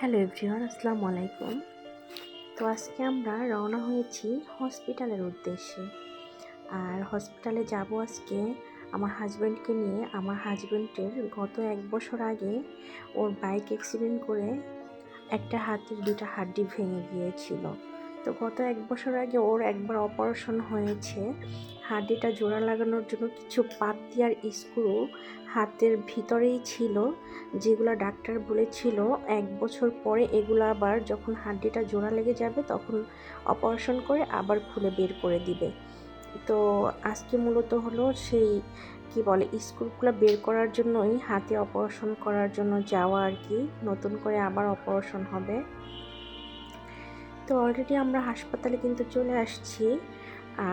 Hello everyone, আসসালামু আলাইকুম। তো আজকে আমরা রওনা হয়েছি হসপিটালের উদ্দেশ্যে। আর হসপিটালে যাব আজকে আমার হাজব্যান্ডকে নিয়ে। আমার হাজব্যান্ডের গত এক বছর আগে ওর বাইক অ্যাক্সিডেন্ট করে একটা হাতের দুটা হাড্ডি ভেঙে গিয়েছিল। তো গত এক বছর আগে ওর একবার অপারেশন হয়েছে। হাড্ডিটা জোড়া লাগানোর জন্য কিছু পাতি আর স্ক্রু হাতের ভিতরেই ছিল, যেগুলো ডাক্তার বলেছিল এক বছর পরে এগুলো আবার যখন হাড্ডিটা জোড়া লেগে যাবে তখন অপারেশন করে আবার খুলে বের করে দিবে। তো আজকে মূলত হলো সেই, কি বলে, স্ক্রুগুলো বের করার জন্যই হাতে অপারেশন করার জন্য যাওয়া আর কি, নতুন করে আবার অপারেশন হবে। তো অলরেডি আমরা হাসপাতালে কিন্তু চলে আসছি।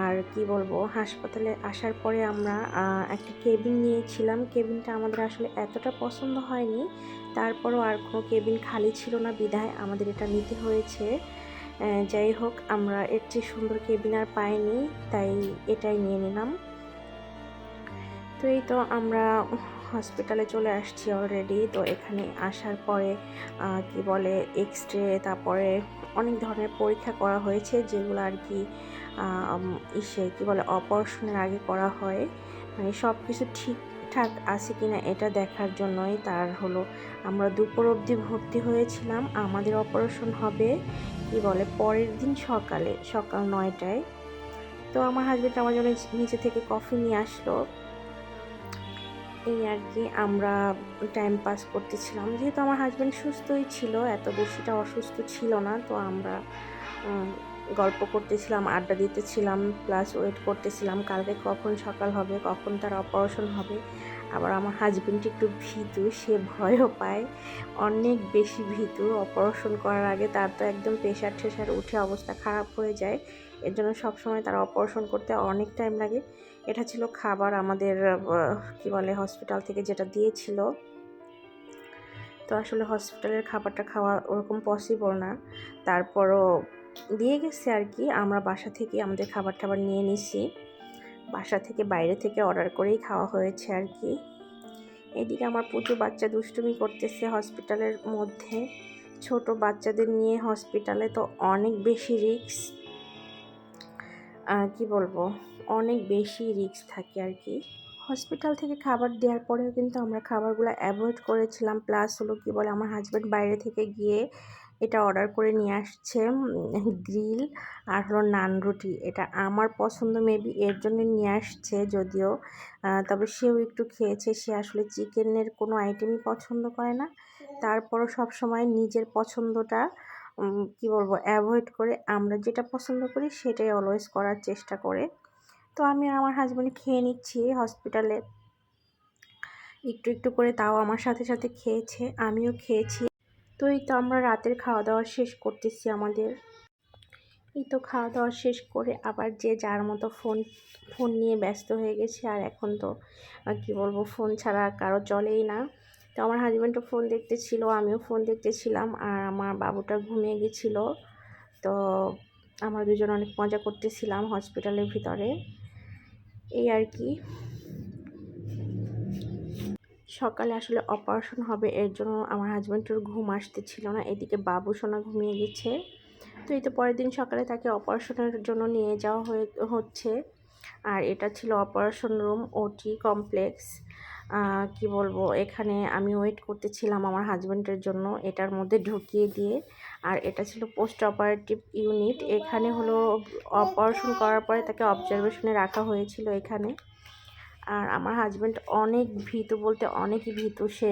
আর কি বলব, হাসপাতালে আসার পরে আমরা একটা কেবিন নিয়েছিলাম। কেবিনটা আমাদের আসলে এতটা পছন্দ হয়নি। তারপরও আর কোনো কেবিন খালি ছিল না, বিধায় আমাদের এটা নিতে হয়েছে। যাই হোক, আমরা এর চেয়ে সুন্দর কেবিন আর পাইনি, তাই এটাই নিয়ে নিলাম। তো এই তো আমরা হসপিটালে চলে আসছি অলরেডি তো এখানে আসার পরে কি বলে এক্স রে তারপরে অনেক ধরনের পরীক্ষা করা হয়েছে, যেগুলো আর কি ইসে, কী বলে অপারেশনের আগে করা হয়। মানে সব কিছু ঠিকঠাক আছে কি না এটা দেখার জন্যই তার হলো, আমরা দুপুর অবধি ভর্তি হয়েছিলাম, আমাদের অপারেশন হবে, কি বলে, পরের দিন সকালে, সকাল নয়টায়। তো আমার হাজব্যান্ড আমার জন্য নিচে থেকে কফি নিয়ে আসলো। এই আর কি আমরা টাইম পাস করতেছিলাম। যেহেতু আমার হাজব্যান্ড সুস্থই ছিল, এত বেশিটা অসুস্থ ছিল না, তো আমরা গল্প করতেছিলাম, আড্ডা দিতেছিলাম প্লাস ওয়েট করতেছিলাম, কালকে কখন সকাল হবে, কখন তার অপারেশন হবে। আবার আমার হাজব্যান্ড একটু ভীতু, সে ভয়ও পায়, অনেক বেশি ভীতু। অপারেশন করার আগে তার তো একদম প্রেশার টেশার উঠে অবস্থা খারাপ হয়ে যায়। এর জন্য সবসময় তারা অপারেশন করতে অনেক টাইম লাগে। এটা ছিল খাবার আমাদের কি বলে হসপিটাল থেকে যেটা দিয়েছিল। তো আসলে হসপিটালের খাবারটা খাওয়া ওরকম পসিবল না। তারপরও দিয়ে গেছে আর কি, আমরা বাসা থেকে আমাদের খাবার টাবার নিয়ে নিছি। বাসা থেকে বাইরে থেকে অর্ডার করেই খাওয়া হয়েছে আর কি। এদিকে আমার প্রচুর বাচ্চা দুষ্টুমি করতেছে হসপিটালের মধ্যে। ছোট বাচ্চাদের নিয়ে হসপিটালে তো অনেক বেশি রিক্স কি বলব, অনেক বেশি রিক্স থাকে আর কি। হসপিটাল থেকে খাবার দেওয়ার পরেও কিন্তু আমরা খাবারগুলো অ্যাভয়েড করেছিলাম। প্লাস হলো কি বলে, আমার হাজব্যান্ড বাইরে থেকে গিয়ে এটা অর্ডার করে নিয়ে আসছে গ্রিল আর হলো নান রুটি। এটা আমার পছন্দ মেবি এর জন্য নিয়ে আসছে যদিও তবে সেও একটু খেয়েছে। সে আসলে চিকেনের কোনো আইটেমই পছন্দ করে না। তারপরও সব সময় নিজের পছন্দটা কি বলব অ্যাভয়েড করে আমরা যেটা পছন্দ করি সেটাই অলওয়েজ করার চেষ্টা করে। তো আমি আমার হাজব্যান্ড খেয়ে নিচ্ছি হসপিটালে একটু একটু করে তাও আমার সাথে সাথে খেয়েছে, আমিও খেয়েছি। তো এই তো আমরা রাতের খাওয়া দাওয়া শেষ করতেছি আমাদের। এই তো খাওয়া দাওয়া শেষ করে আবার যে যার মতো ফোন ফোন নিয়ে ব্যস্ত হয়ে গেছে আর এখন তো কি বলব ফোন ছাড়া কারও চলেই না। তো আমার হাজব্যান্ডও ফোন দেখতেছিল, আমিও ফোন দেখতেছিলাম আর আমার বাবুটা ঘুমিয়ে গেছিল। তো আমরা দুজন অনেক মজা করতেছিলাম হসপিটালের ভিতরে। এই আর কি। সকালে আসলে অপারেশন হবে, এর জন্য আমার হাজব্যান্ডের ঘুম আসতেছিল না, এদিকে বাবু সোনা ঘুমিয়ে গেছে। তো এই তো পরের দিন সকালে তাকে অপারেশনের জন্য নিয়ে যাওয়া হয়ে, হচ্ছে। আর এটা ছিল অপারেশন রুম ওটি কমপ্লেক্স কি বলব, এখানে আমি ওয়েট করতেছিলাম আমার হাজব্যান্ডের জন্য। এটার মধ্যে ঢুকিয়ে দিয়ে, আর এটা ছিল পোস্ট অপারেটিভ ইউনিট এখানে হলো অপারেশন করার পরে তাকে অবজারভেশনে রাখা হয়েছিল এখানে। আর আমার হাজব্যান্ড অনেক ভীতু, বলতে অনেকই ভীতু। সে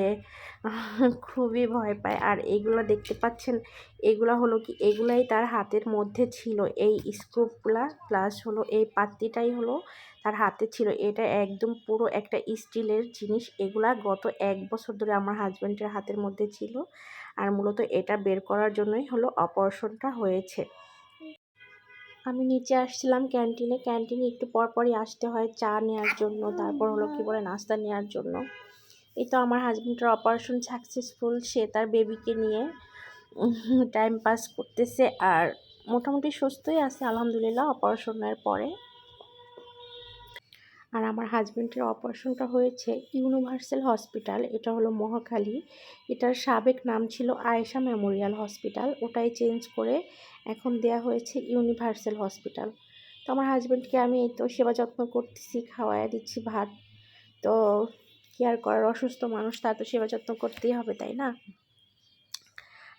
খুবই ভয় পায়। আর এগুলো দেখতে পাচ্ছেন? এগুলা হলো কি? এগুলাই তার হাতের মধ্যে ছিল। এই স্ক্রুপগুলা প্লাস হলো, এই পাত্তিটাই হলো তার হাতে ছিল। এটা একদম পুরো একটা স্টিলের জিনিস। এগুলা গত এক বছর ধরে আমার হাজব্যান্ডের হাতের মধ্যে ছিল। আর মূলত এটা বের করার জন্যই হলো অপারেশনটা হয়েছে। আমি নিচে আসছিলাম ক্যান্টিনে। ক্যান্টিনে একটু পরপরই আসতে হয় চা নেওয়ার জন্য, তারপর হলো কি বলে নাস্তা নেওয়ার জন্য। এই তো আমার হাজব্যান্ডের অপারেশন সাকসেসফুল সে তার বেবিকে নিয়ে টাইম পাস করতেছে আর মোটামুটি সুস্থই আছে, আলহামদুলিল্লাহ অপারেশনের পরে। আর আমার হাজব্যান্ডের অপারেশনটা হয়েছে ইউনিভার্সাল হসপিটাল, এটা হলো মহাখালী। এটার সাবেক নাম ছিল আয়েশা মেমোরিয়াল হসপিটাল, ওটাই চেঞ্জ করে এখন দেয়া হয়েছে ইউনিভার্সাল হসপিটাল। তো আমার হাজব্যান্ডকে আমি এই তো সেবা যত্ন করতেছি খাওয়াই দিচ্ছি ভাত। তো কেয়ার করার, অসুস্থ মানুষ, তার তো সেবা যত্ন করতেই হবে, তাই না?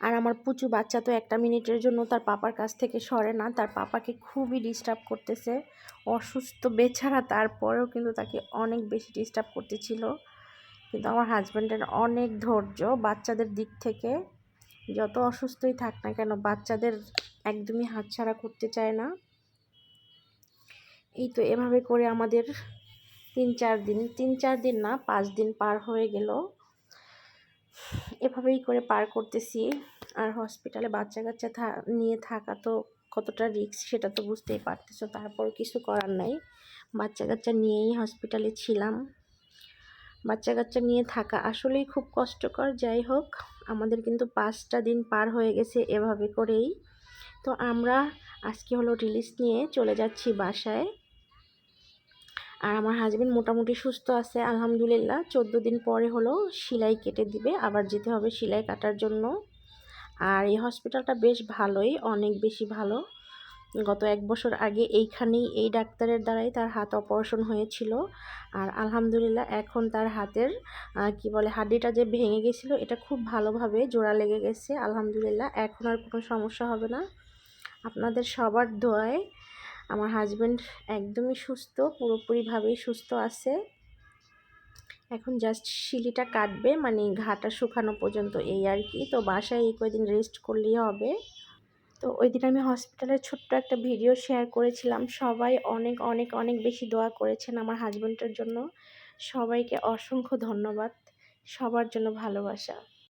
আর আমার পুচু বাচ্চা তো একটা মিনিটের জন্য তার পাপার কাছ থেকে সরে না, তার পাপাকে খুবই ডিস্টার্ব করতেছে। অসুস্থ বেছাড়া তারপরেও কিন্তু তাকে অনেক বেশি ডিস্টার্ব করতেছিল। কিন্তু আমার হাজব্যান্ডের অনেক ধৈর্য বাচ্চাদের দিক থেকে। যত অসুস্থই থাক না কেন, বাচ্চাদের একদমই হাতছাড়া করতে চায় না। এই তো এভাবে করে আমাদের তিন চার দিন, তিন চার দিন না, পাঁচ দিন পার হয়ে গেল। এভাবেই করে পার করতেছি। আর হসপিটালে বাচ্চা কাচ্চা নিয়ে থাকা তো কতটা রিস্ক সেটা তো বুঝতেই পারতেছো। তারপর কিছু করার নাই। বাচ্চা কাচ্চা নিয়েই হসপিটালে ছিলাম। বাচ্চা কাচ্চা নিয়ে থাকা আসলেই খুব কষ্টকর। যাই হোক, আমাদের কিন্তু পাঁচটা দিন পার হয়ে গেছে এভাবে করেই। তো আমরা আজকে হলো রিলিজ নিয়ে চলে যাচ্ছি বাসায়। আর আমার হাজব্যান্ড মোটামুটি সুস্থ আছে, আলহামদুলিল্লাহ। চোদ্দ দিন পরে হলো সেলাই কেটে দিবে। আবার যেতে হবে সেলাই কাটার জন্য। আর এই হসপিটালটা বেশ ভালোই, অনেক বেশি ভালো। গত এক বছর আগে এইখানেই এই ডাক্তারের দ্বারাই তার হাত অপারেশন হয়েছিল। আর আলহামদুলিল্লাহ এখন তার হাতের কি বলে, হাড্ডিটা যে ভেঙে গেছিল, এটা খুব ভালোভাবে জোড়া লেগে গেছে। আলহামদুলিল্লাহ এখন আর কোনো সমস্যা হবে না। আপনাদের সবার দোয়ায় আমার হাজব্যান্ড একদমই সুস্থ, পুরোপুরিভাবেই সুস্থ আছে। এখন জাস্ট শিলিটা কাটবে মানে ঘাটা শুকানো পর্যন্ত এই আর কি। তো বাসায় এই কয়দিন রেস্ট করলেই হবে। তো ওই দিন আমি হসপিটালের ছোট্ট একটা ভিডিও শেয়ার করেছিলাম। সবাই অনেক অনেক অনেক বেশি দোয়া করেছেন আমার হাজব্যান্ডের জন্য। সবাইকে অসংখ্য ধন্যবাদ। সবার জন্য ভালোবাসা।